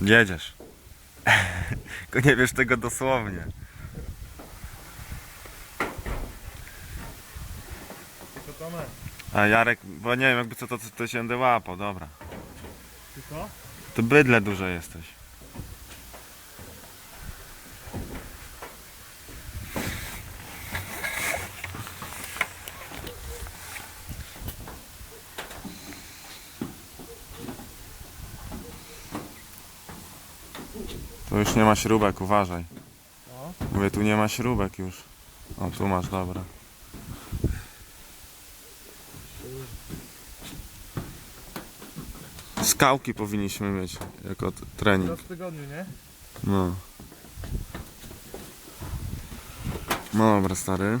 Jedziesz. Tylko nie wiesz tego dosłownie. To to my. A Jarek, bo nie wiem jakby co to, to się będę łapał, dobra. Ty co? To bydle duże jesteś. Tu już nie ma śrubek, uważaj. No. Mówię, tu nie ma śrubek już. O, tu masz, dobra. Skałki powinniśmy mieć jako t- trening. Raz w tygodniu, nie? No. No dobra, stary.